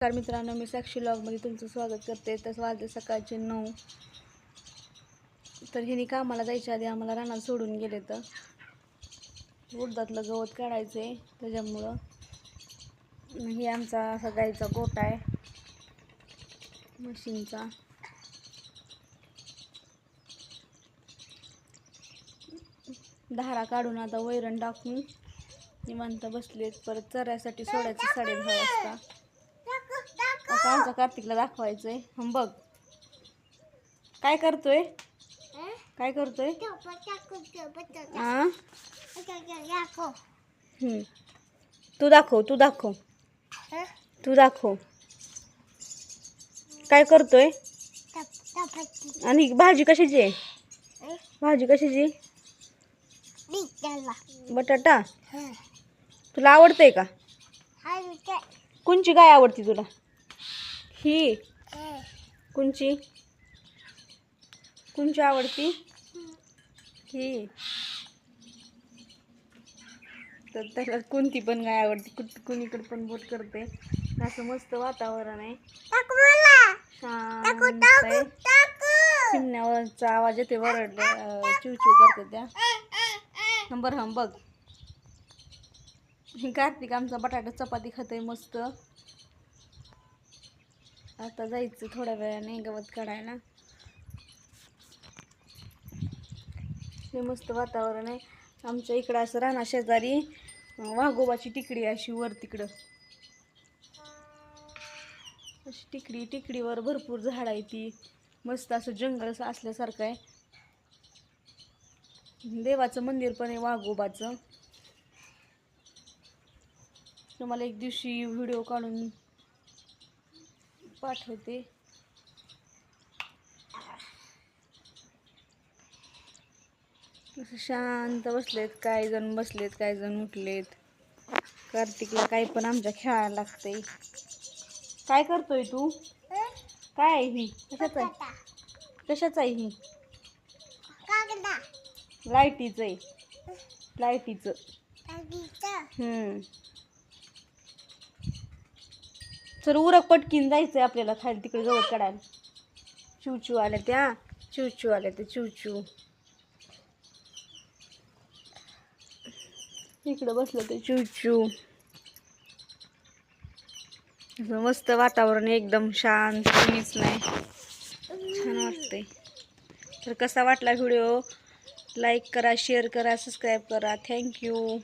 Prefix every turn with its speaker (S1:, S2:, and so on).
S1: नमस्कार मित्रांनो मी साक्षी लॉगमध्ये तुमचं स्वागत करते. तसं वाजले सकाळचे नऊ. तर हिने कामाला जायच्या आधी आम्हाला रानात सोडून गेले तर. उडदातलं गवत काढायचं आहे त्याच्यामुळं ही आमचा असा गाईचा गोटा आहे. मशीनचा धारा काढून आता वैरण टाकून निवांत बसलेत. परत चरायसाठी सोडायचं साडे दहा वाजता. आमचा कार्तिकला दाखवायचंय. हं बघ. काय करतोय? काय करतोय. तू दाखव तू दाखव. तू दाखव. काय करतोय? आणि भाजी कशाची आहे? भाजी कशाची? बटाटा? तुला आवडतंय का? कोणची गाय आवडती तुला? ही कोणची? कोणची आवडती? ही. तर त्याला कोणती पण गाय आवडते. कुठ कुणीकडे पण बोट करते. असं मस्त वातावरण आहे. शांत आहे. आवाज येते वरडले. चिव चिव करते त्या. नंबर हम बघ. कार्तिक आमचा बटाटा चपाती खातोय मस्त. आता जायचं थोड्या वेळाने गवत काढायला. हे मस्त वातावरण आहे. आमच्या इकडं असं राणा शेजारी वाघोबाची टिकडी अशी वर तिकडं. अशी टिकडी टिकडीवर भरपूर झाड आहे ती. मस्त असं जंगल असं असल्यासारखं आहे. देवाचं मंदिर पण आहे वाघोबाचं. तुम्हाला एक दिवशी व्हिडिओ काढून पाठवते. असं शांत बसलेत काही जण बसलेत काही जण उठलेत. कार्तिकला काही पण आमच्या खेळायला लागतंय. काय करतोय तू? काय आहे ही? कशाच आहे? कशाच आहे ही? लाईटीचं आहे. लाईटीचं. हम्म. चल उरक पटकीन जायचं आहे आपल्याला खाली तिकडे गवत काढायला चिवचू आल्या त्या चिवचू आल्या त्या चिवचू इकडं बसलं ते चिवचू असं मस्त वातावरण आहे, एकदम शांत कोणीच नाही. छान वाटतंय. तर कसा वाटला व्हिडिओ? लाईक करा शेअर करा सबस्क्राईब करा. Thank you